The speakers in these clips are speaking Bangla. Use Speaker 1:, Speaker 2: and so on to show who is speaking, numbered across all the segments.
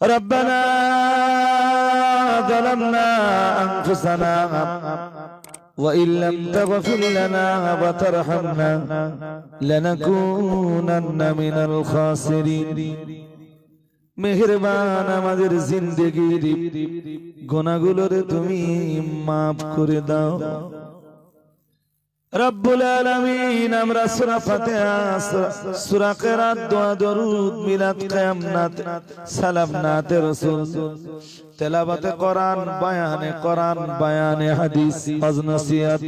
Speaker 1: ربنا ظلمنا أنفسنا وإن لم تغفر لنا وترحمنا لنكونن من الخاسرين মেহেরবান আমাদের জিন্দগির গোনাগুলোর তুমি মাফ করে দাও রব্বুল আলামিন, আমরা সূরা ফাতিহা, সূরা কিরাত, দোয়া, দরুদ, মিলাদ, কিয়াম, নাত, সালাম, নাত রাসূল। তেলাওয়াতে কোরআন, বায়ানে কোরআন, বায়ানে হাদিস ওয়াজ নসিহত।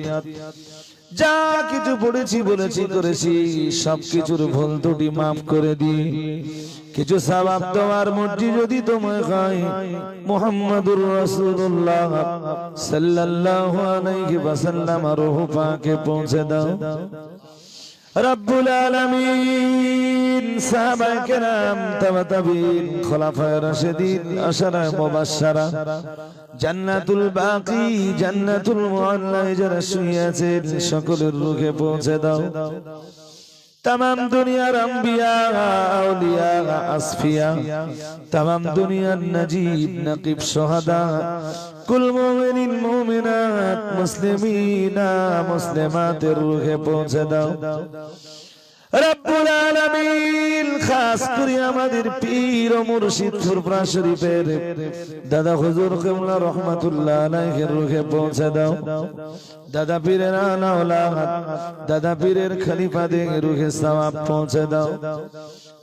Speaker 1: যা কিছু পড়েছি বলেছি করেছি সবকিছুর ভুল ত্রুটি মাফ করে দি। কিছু সবাব তোমার মর্জি যদি তোমায় হয়, মোহাম্মদুর রাসূলুল্লাহ সাল্লাল্লাহু আলাইহি ওয়াসাল্লাম আর পাকে পৌঁছে দাও। রব্বুল আলামিন সাহাবা کرام তাবা তাবিন, খোলাফায়ে রাশিদিন আশারা মুবাশশারা, জান্নাতুল বাকি, জান্নাতুল মুআল্লায় যারা শুয়ে আছেন, সকলের রুখে পৌঁছে দাও। তাম দুনিয়ার আম্বিয়া, আউলিয়া, আসফিয়া তাম দুনিয়ার নজীব, নাকিব সোহাদা সকল মুমিনিন, মুমিনাত, মুসলিমিনা, মুসলিমাতের রুহে পৌঁছে দাও। রব্বুল আলামিন, খাস করে আমাদের পীর ও মুর্শিদ ফুরফুরা শরীফের দাদা হুজুর কিবলা রহমাতুল্লাহ আলাইহির রুহে পৌঁছে দাও। দাদা পীরের আনাওলা দাদা পীরের খলিফাদের রুহে সওয়াব পৌঁছে দাও।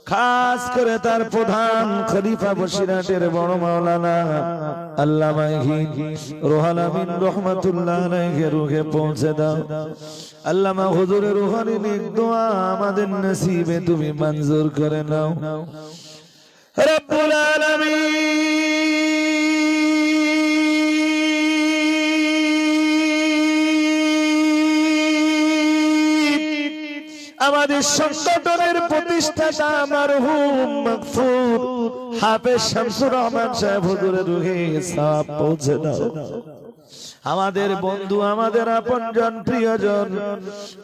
Speaker 1: খাস করে তার প্রধান খলিফা বসিরাটের বড় মাওলানা আল্লামা রোহাল আমিন রহমাতুল্লাহ রুহে পৌঁছে দাও। আল্লামা হুজুরের আমাদের নসিবে তুমি মঞ্জুর করে নাও। রব্বুল আলামিন। আমাদের প্রতিষ্ঠাতা আমার হুম হাফেজ শামসুর রহমান সাহেব হুজুরের রুহে সাপ পৌঁছে দাও। আমাদের বন্ধু, আমাদের আপনজন, প্রিয়জন,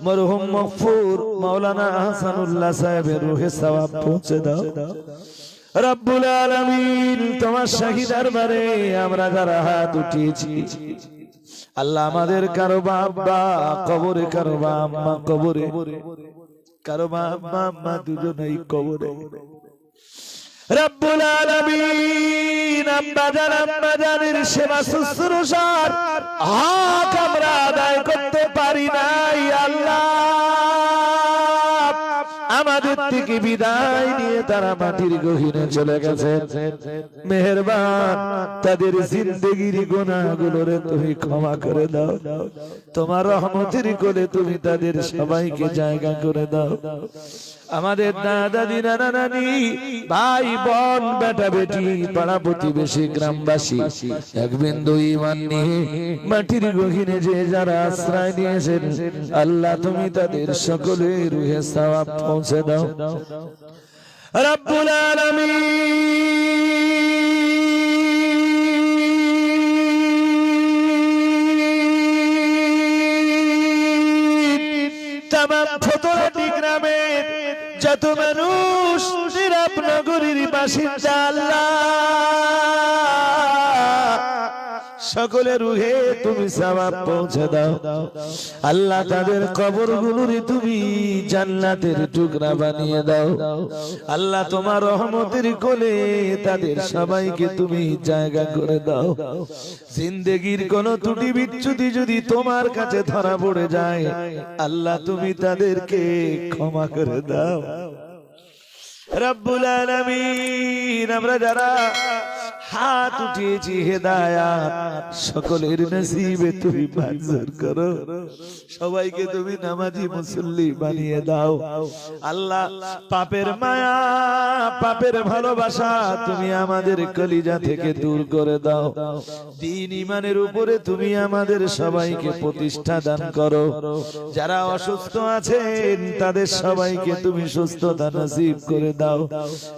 Speaker 1: মরহুম মকফুর মাওলানা হাসানুল্লাহ সাহেবের রুহে সওয়াব পৌঁছে দাও। রব্বুল আলামিন, তোমার শাহী দরবারে আমরা যারা হাত উঠিয়েছি, আল্লাহ আমাদের কারও বাবা কবরে, কারও আম্মা কবরে। কারও মা মা মা দুজনেই কবরে। রব্বুল আলামিন আম্মা জান আম্মা জানের সেবা শুশ্রূষার হক আমরা আদায় করতে পারি নাই আল্লাহ। আমাদের থেকে বিদায় নিয়ে তারা মাটির গহীনে চলে গেছে। মেহেরবান, তাদের জিন্দগির তুমি ক্ষমা করে দাও। তোমার তুমি তাদের সবাইকে জায়গা করে দাও। আমাদের দাদা নানি ভাই, বোন বেটা বেটি পাড়া প্রতিবেশী, গ্রামবাসী, এক বিন্দু ইমান নিয়ে মাটির গহীনে যে যারা আশ্রয় নিয়েছেন, আল্লাহ তুমি তাদের সকলে রুহে সওয়াব পৌঁছে দাও। রব্বুল তামাম ফতোয়াটি গ্রামের যত মানুষ নিরাপ নগরীর বাসিন্দা আল্লাহ সকলের রুহে তুমি সওয়াব পৌঁছে দাও। আল্লাহ তাদের কবর গুলোরে তুমি জান্নাতের টুকরা বানিয়ে দাও। আল্লাহ তোমার রহমতের কোলে তাদের সবাইকে তুমি জায়গা করে দাও। জিন্দেগির কোন ত্রুটি বিচ্যুতি যদি তোমার কাছে ধরা পড়ে যায়, আল্লাহ তুমি তাদেরকে ক্ষমা করে দাও। রব্বুল আলামিন, আমরা যারা হাত উঠিয়েছি হেদায়াত। সকলের নসিবে তুমি মঞ্জুর করো। সবাইকে তুমি নামাজি মুসল্লি বানিয়ে দাও। আল্লাহ, পাপের মায়া, পাপের ভালোবাসা তুমি আমাদের কলিজা থেকে দূর করে দাও। দিন ইমানের উপরে তুমি আমাদের সবাইকে প্রতিষ্ঠা দান করো। যারা অসুস্থ আছেন, তাদের সবাইকে তুমি সুস্থতা নসিব করে দাও।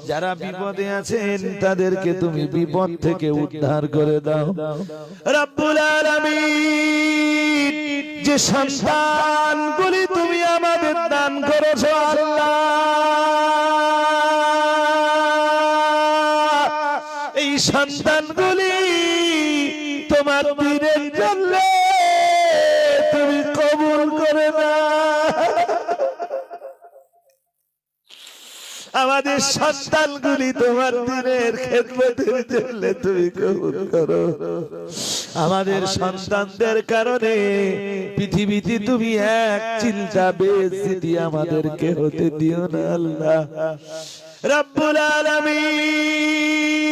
Speaker 1: যারা বিপদে আছেন, তাদেরকে তুমি বিপদ থেকে উদ্ধার করে দাও। রব্বুল আলামিন, যে সন্তানগুলি তুমি আমাদের দান করেছ, আল্লাহ। এই সন্তানগুলি তোমার দিনের জন্য আমাদের সন্তানগুলি তোমার দিনের খেদমতের জন্য তুমি কবুল করো। আমাদের সন্তানদের কারণে পৃথিবীতে তুমি এক চিন্তা বেশি আমাদেরকে হতে দিও না আল্লাহ। রব্বুল আলামিন।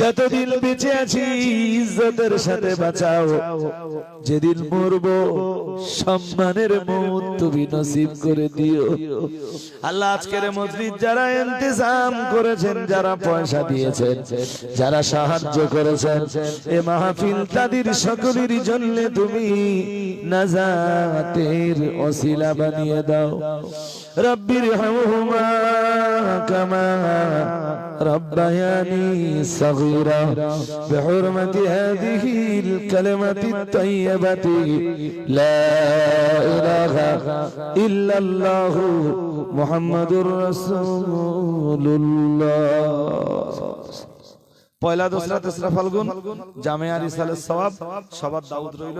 Speaker 1: যতদিন বেঁচে আছি, ইজ্জতের সাথে বাঁচাও। যেদিন মরব, সম্মানের মৌত তুমি নসিব করে দিও। আল্লাহ আজকের মসজিদ যারা ইন্তজাম করেছেন, যারা পয়সা দিয়েছেন, যারা সাহায্য করেছেন, এ মাহফিল তাদের সকলের জন্য তুমি নাজাতের ওসিলা বানিয়ে দাও। রব্বির হামহুমা কামা ربياني صغيرا بحرمة هذه الكلمة الطيبة لا إله إلا الله محمد رسول الله পয়লা দোসরা তেসরা ফাল্গুন জামিয়া রিসালের সওয়াব সবার দাউদ রইল